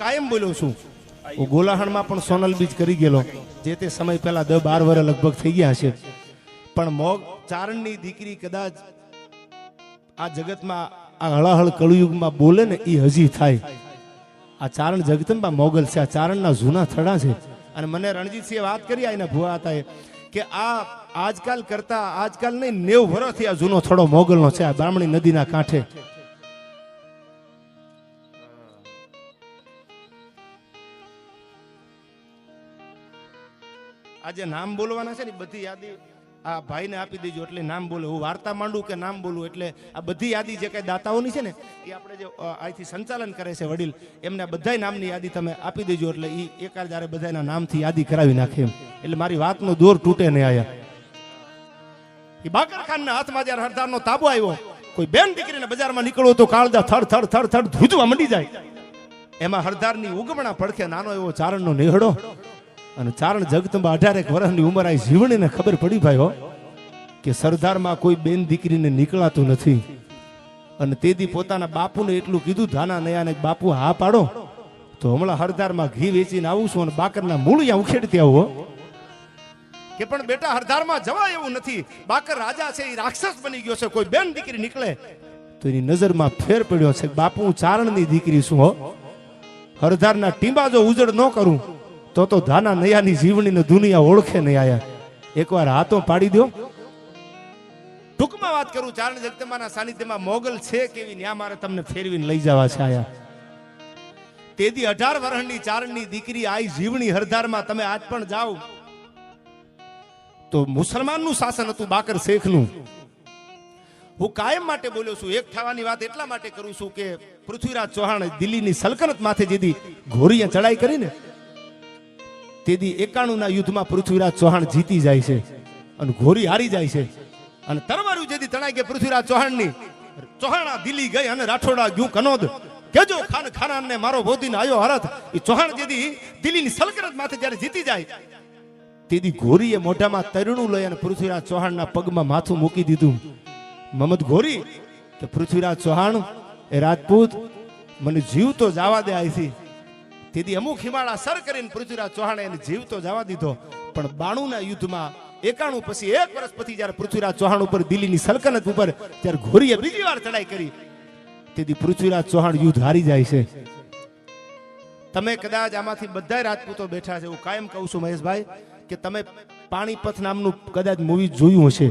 કાયમ બોલ્યો છું. ગોલાહણમાં પણ સોનલ બીજ કરી ગયેલો. જે તે સમય પહેલા દસ બાર વર્ષ લગભગ થઈ ગયા છે પણ મોગ ચારણની દીકરી કદાચ આ જગતમાં, આ હળાહળ કળયુગમાં બોલે ને એ હજી થાય. આ ચારણ જગતમાં મોગલ છે, આ ચારણના જૂના થડા છે. અને મને રણજીતસિંહે વાત કરી આ એના ભુવા હતા કે આ આજકાલ કરતા, આજકાલ નહીં, નેવ વર્ષથી આ જૂનો થડો મોગલનો છે, આ બ્રાહ્મણી નદીના કાંઠે. આ જે નામ બોલવાના છે ને, બધી યાદી આ ભાઈને આપી દેજો એટલે નામ બોલો. હું વાર્તા માંડું કે નામ બોલું એટલે આ બધી યાદી જે કઈ દાતાઓની છે ને, એ આપણે જે અહીંથી સંચાલન કરે છે વડીલ, એમને બધા નામની યાદી તમે આપી દેજો એટલે એ એકાદ જ્યારે બધાના નામથી યાદી કરાવી નાખે એટલે મારી વાતનો દોર તૂટે નહીં આયા. એ બાકર ખાનના હાથમાં જ્યારે હરદારનો તાબો આવ્યો, કોઈ બેન દીકરીને બજારમાં નીકળવો તો કાળજા થર થર થર થર ધૂજવા મંડી જાય. એમાં હરદારની ઉગમણા પડખે નાનો એવો ચારણનો નેહડો અને ચારણ જગતંબા અઢારેક વર્ષની ઉંમર આ જીવણીને ખબર પડી ભાઈ કે સરદારમાં કોઈ બેન દીકરીને નીકળાતું નથી. અને તેથી પોતાના બાપુને એટલું કીધું, ધાના નયાને બાપુ હા પાડો. તો હમણાં હરદારમાં ઘી વેચીને આવું છું અને બાકરના મૂળિયા ઉખેડતી આવું કે પણ બેટા હરદારમાં જવાય એવું નથી. બાકર રાજા છે એ રાક્ષસ બની ગયો છે, કોઈ બેન દીકરી નીકળે. તો એની નજરમાં ફેર પડ્યો છે બાપુ ચારણની દીકરી શું હો. હરદારના ટીંબા જો ઉજળ ન કરું તો તો ધાના નયાની જીવણીને દુનિયા ઓળખે નહીં આયા. એકવાર હાથો પાડી દો ટૂંકમાં વાત કરું, ચારણ જગતમાના સાનિધ્યમાં મોગલ છે કેવી ન્યા મારે તમને ફેરવીને લઈ જવા છે આયા. તેથી અઢાર વર્ષની ચારણની દીકરી આઈ જીવણી હરધારમાં તમે આજ પણ જાઓ. તો મુસલમાનનું શાસન હતું બાકર શેખનું. હું કાયમ માટે બોલ્યો છું, એક થવાની વાત એટલા માટે કરું છું કે પૃથ્વીરાજ ચૌહાણ દિલ્હીની સલ્તનત માથે જેથી ઘોરીએ ચડાઈ કરીને તેથી એકાણું ના યુદ્ધમાં પૃથ્વીરાજ ચૌહાણ જીતી જાય છે અને ઘોરી હારી જાય છે. અને તરવારું જેથી તણાઈ કે પૃથ્વીરાજ ચૌહાણની ચૌહાણા દિલ્હી ગઈ અને રાઠોડા ગયું કનોદ. કેજો ખાન ખાનાન ને મારો બોધીને આવ્યો હરત. એ ચૌહાણ જેથી દિલ્હીની સલકરત માથે જ્યારે જીતી જાય, તેથી ઘોરીએ મોઢામાં તરણું લઈ અને પૃથ્વીરાજ ચૌહાણના પગમાં માથું મૂકી દીધું. મમદ ઘોરી કે પૃથ્વીરાજ ચૌહાણ, એ રાજપૂત, મને જીવ તો જવા દે અહીંથી તેથી અમુક હિમાળા સર કરીને પૃથ્વીરાજ ચૌહાણે એને જીવતો જવા દીધો, પણ બાણુના યુદ્ધમાં એકાણું પછી એક વર્ષ પછી જ્યારે પૃથ્વીરાજ ચૌહાણ ઉપર દિલ્હીની સલ્તનત ઉપર જ્યારે ઘોરીએ બીજી વાર ચડાઈ કરી, તેથી પૃથ્વીરાજ ચૌહાણ યુદ્ધ હારી જાય છે. તમે કદાચ આમાંથી બધા રાજપૂતો બેઠા છે, હું કાયમ કહું છું મહેશભાઈ, કે તમે પાણીપથ નામનું કદાચ મૂવી જોયું હશે.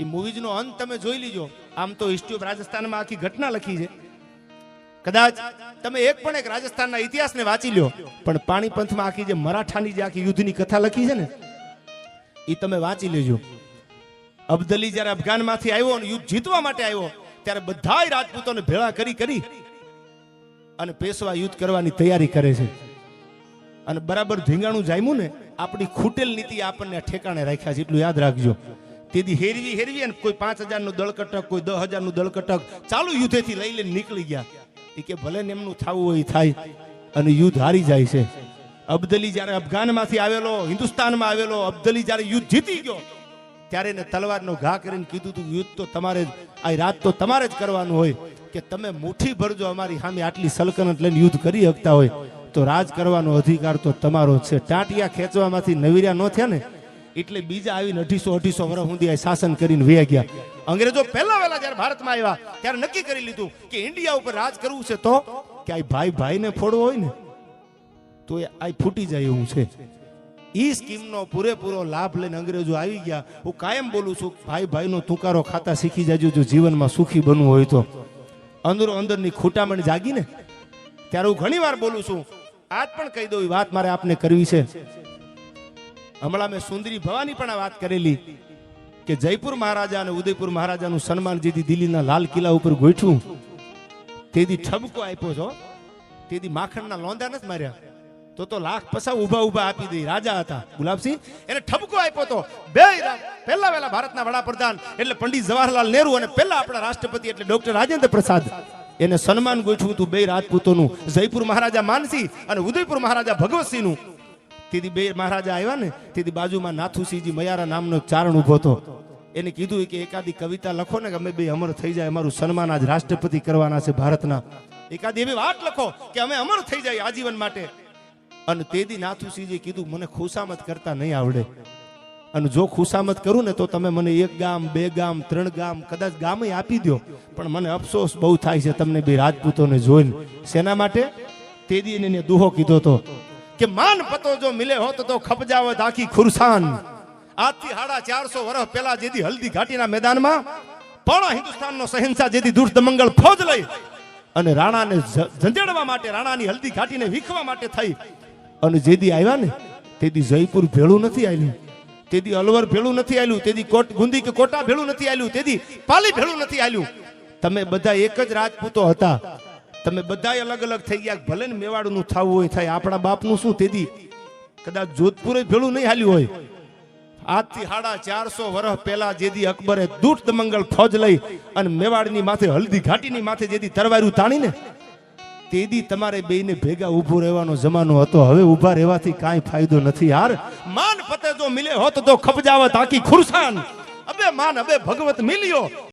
એ મૂવીઝનો અંત તમે જોઈ લીજો. આમ તો હિસ્ટ્રી ઓફ રાજસ્થાનમાં આખી ઘટના લખી છે. કદાચ તમે એક પણ એક રાજસ્થાનના ઇતિહાસને વાંચી લ્યો. પણ પાણીપંથમાં આખી જે મરાઠાની જે આખી યુદ્ધની કથા લખી છે ને એ તમે વાંચી લેજો. અબ્દલી જ્યારે અફઘાનમાંથી આવ્યો અને યુદ્ધ જીતવા માટે આવ્યો, ત્યારે બધાય રાજપૂતોને ભેળા કરી કરી અને પેશવા યુદ્ધ કરવાની તૈયારી કરે છે. અને બરાબર ધીંગાણું જામ્યું ને, આપણી ખૂટેલ નીતિ આપણને ઠેકાણે રાખ્યા છે, એટલું યાદ રાખજો. તેથી હેરવી હેરવી અને કોઈ પાંચ હજારનું દળકટક, કોઈ દસ હજારનું દળકટક ચાલુ યુદ્ધેથી લઈ લઈને નીકળી ગયા. એ કે ભલે ને એમનું થવું હોય થાય અને યુદ્ધ હારી જાય છે. અબ્દલી જ્યારે અફઘાનમાંથી આવેલો, હિન્દુસ્તાનમાં આવેલો, અબ્દલી જ્યારે યુદ્ધ જીતી ગયો, ત્યારે એને તલવારનો ઘા કરીને કીધું તું યુદ્ધ તો તમારે જ, આ રાત તો તમારે જ કરવાનું હોય કે તમે મુઠ્ઠી ભરજો અમારી સામે આટલી સલકનત લઈને યુદ્ધ કરી શકતા હોય. તો રાજ કરવાનો અધિકાર તો તમારો છે. ટાંટિયા ખેંચવામાંથી નવીર્યા ન થયા ને? એટલે બીજા આવીને અઢીસો અઢીસો વર્ષ સુધી શાસન કરીને વહી ગયા. અંગ્રેજો પહેલા વહેલા જ્યારે ભારતમાં આવ્યા, ત્યારે નક્કી કરી લીધું કે ઇન્ડિયા ઉપર રાજ કરવું છે તો કે આ ભાઈ ભાઈને ફોડવો હોય ને, તો એ આ ફૂટી જાય એવું છે. ઈ સ્કીમનો પૂરેપૂરો લાભ લઈને અંગ્રેજો આવી ગયા. હું કાયમ બોલું છું, ભાઈ ભાઈનો તુકારો ખાતા શીખી જાજો, જો જીવનમાં સુખી બનવું હોય તો. અંદરો અંદરની ખૂટામણ જાગીને, ત્યારે હું ઘણી વાર બોલું છું, આજ પણ કહી દઉં એ વાત મારે આપને કરવી છે. હમણાં મેં સુંદરી ભવાની પણ વાત કરેલી કે જયપુર મહારાજા અને ઉદયપુર મહારાજાનું સન્માન જેથી દિલ્હીના લાલ કિલ્લા ઉપર ગોઠવું. તેથી ઠબકો આપ્યો છો તેથી માખણના લોંધા નથી માર્યા. તો તો લાખ પસા ઊભા ઊભા આપી દઈ રાજા હતા. ગુલાબસિંહ, એને ઠબકો આપ્યો તો. બે પહેલા પહેલા ભારતના વડાપ્રધાન એટલે પંડિત જવાહરલાલ નહેરુ અને પહેલા આપણા રાષ્ટ્રપતિ એટલે ડોક્ટર રાજેન્દ્ર પ્રસાદ. એને સન્માન ગોઠવું હતું બે રાજપૂતોનું. જયપુર મહારાજા માનસિંહ અને ઉદયપુર મહારાજા ભગવતસિંહનું. તેથી બે મહારાજા આવ્યા ને, તેથી બાજુમાં નાથુસિંહજી મયારા નામનો ચારણ ઊભો હતો. એને કીધું કે એકાદી કવિતા લખો ને કે અમે બે અમર થઈ જાય, અમારું સન્માન આજ રાષ્ટ્રપતિ કરવાના છે ભારતના. એકાદી એવી વાત લખો કે અમે અમર થઈ જાય આજીવન માટે. અને તેદી નાથુસિંહજી કીધું, મને ખુશામત કરતા નહીં આવડે. અને જો ખુશામત કરું ને તો તમે મને એક ગામ, બે ગામ, ત્રણ ગામ, કદાચ ગામે આપી દો પણ મને અફસોસ બહુ થાય છે તમને બે રાજપૂતોને જોઈને. શેના માટે તેદી એને દુહો કીધો તો કે માન પતો જો મિલે હોત તો ખપજાવત આખી ખુરસાન. આજથી સાડા ચારસો વર્ષ પહેલા જેથી હલ્દી ઘાટીના મેદાનમાં પણ હિન્દુસ્તાનનો સહિંસા જેથી દુર્દમંગળ ફોજ લઈ અને રાણાને ઝંઝેડવા માટે રાણાની હલ્દી ઘાટીને વીખવા માટે થઈ. અને જેદી આવ્યા ને, તેદી જયપુર ભેળું નથી આવ્યું તેદી અલવર ભેળું નથી આવ્યું તેદી કોટ ગુંદી કે કોટા ભેળું નથી આવ્યું તેદી પાલી ભેળું નથી આવ્યું તમે બધા એક જ રાજપૂતો હતા. તમે બધા અલગ અલગ થઈ ગયા. ભલે ને મેવાડનું થવું હોય થાય, આપણા બાપનું શું તેદી કદાચ જોધપુરે ભેળું નહીં હાલ્યું હોય. આજથી સાડા ચારસો વર્ષ પહેલા જેદી અકબરે દૂટ દમંગલ ફોજ લઈ અને મેવાડની માથે, હલ્દી ઘાટીની માથે જેદી તરવાર્યું તાણીને, તેદી તમારે બેયને ભેગા ઊભું રહેવાનો જમાનો હતો. હવે ઊભા રહેવાથી કાંઈ ફાયદો નથી યાર માન પતે જો મિલે હોત તો ખપજાવત આખી ખુરસાન. અબે માન, અબે ભગવત મિલ્યો.